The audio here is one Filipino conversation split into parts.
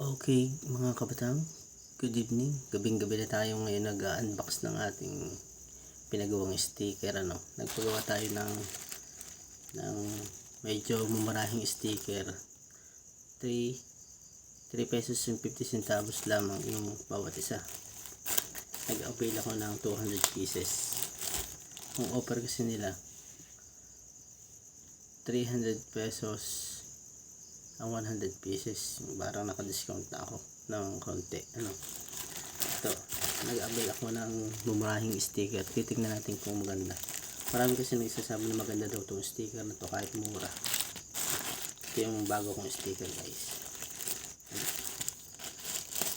Okay, mga kabatang, good evening. Gabing-gabi na tayo ngayon nag-unbox ng ating pinagawang sticker. Ano? Nagpagawa tayo ng, ng medyo mamarahing sticker. 3, 3 pesos and 50 centavos lamang yung bawat isa. Nag-avail ako ng 200 pieces. Ang offer kasi nila, 300 pesos ang 100 pieces parang naka-discount na ako ng konti ano. Ito nag-avail ako ng mumurahing sticker. Titignan natin kung maganda. Marami kasi nagsasabi na maganda daw itong sticker na to kahit mura. Ito yung bago kong sticker guys.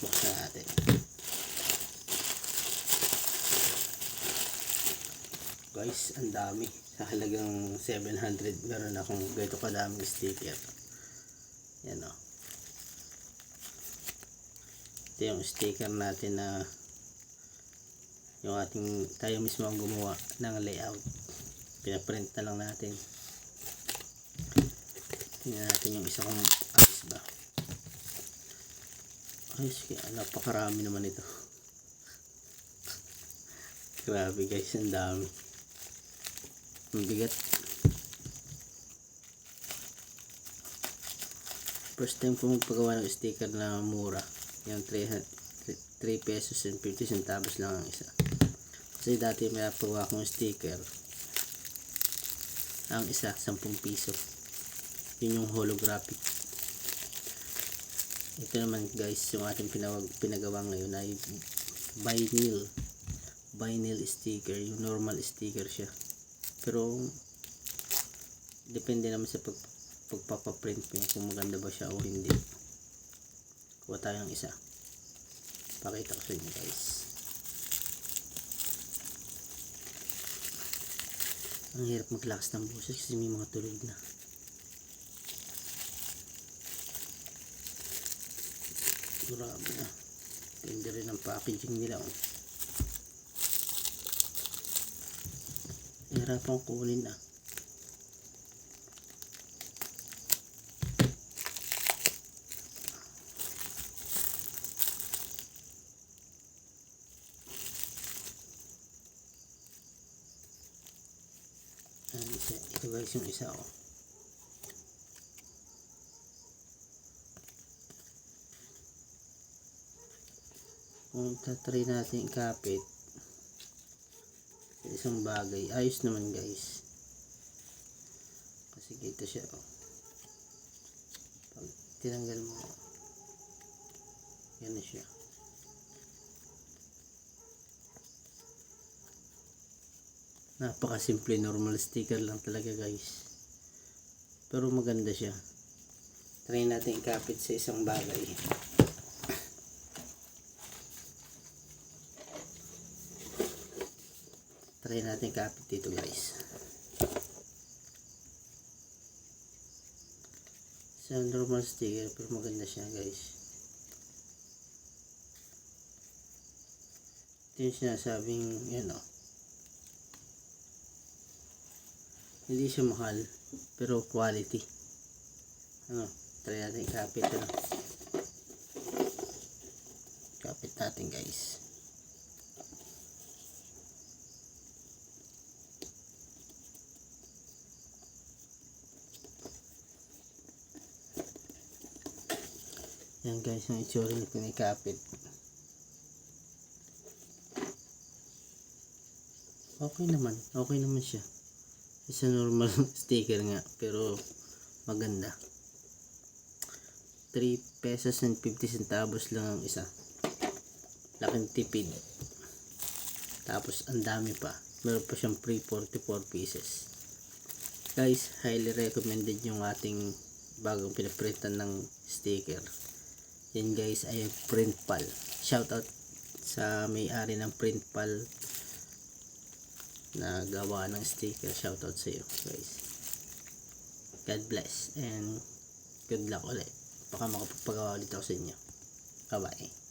Buksan natin. Guys ang dami. Sa halagang 700 meron akong ganito kadaming sticker yan o. Ito yung sticker natin na yung ating tayo mismo ang gumawa ng layout. Pinaprint na lang natin. Tingnan natin yung isa kong ayos ba. Ayos kaya napakarami naman ito. Grabe guys, ang dami. Ang bigat. First time ko magpagawa ng sticker na mura. Yung 3, 3 pesos and 50 centavos lang ang isa. Kasi dati may napagawa akong sticker. Ang isa 10 piso. Yun yung holographic. Ito naman guys yung ating pinawag, pinagawa ngayon ay vinyl. Vinyl sticker yung normal sticker siya. Pero depende naman sa pag pagpapaprint ko kung maganda ba siya o hindi. Kuha tayo ng isa. Pakita ko sa inyo guys. Ang hirap maglakas ng boses kasi may mga tulog na. Grabe na. Tindi rin ang packaging nila oh. hirapan kunin ah ito guys yung isa oh. Kung tatry natin ikapit sa isang bagay, ayos naman guys. Kasi kita siya oh. Pag tinanggal mo, yan na siya. Napakasimple normal sticker lang talaga guys. Pero maganda siya. Try natin ikapit sa isang bagay. Try natin ikapit dito guys. Sa normal sticker pero maganda siya guys. Ito yung sinasabing yan o hindi siya mahal pero quality. Ano try natin ikapit ano kapit natin guys. Yan guys yung itsura na pinikapit okay naman okay naman siya isa normal sticker nga pero maganda. 3 pesos and 50 centavos lang ang isa. Laking tipid. Tapos ang dami pa. Meron pa siyang free 44 pieces. Guys highly recommended yung ating bagong pinaprintan ng sticker. Yan guys ay printpal shoutout sa may-ari ng printpal na gawa ng sticker. Shoutout sa iyo guys. God bless and good luck ulit. Baka makapagpagawa ulit ako sa inyo. Bye bye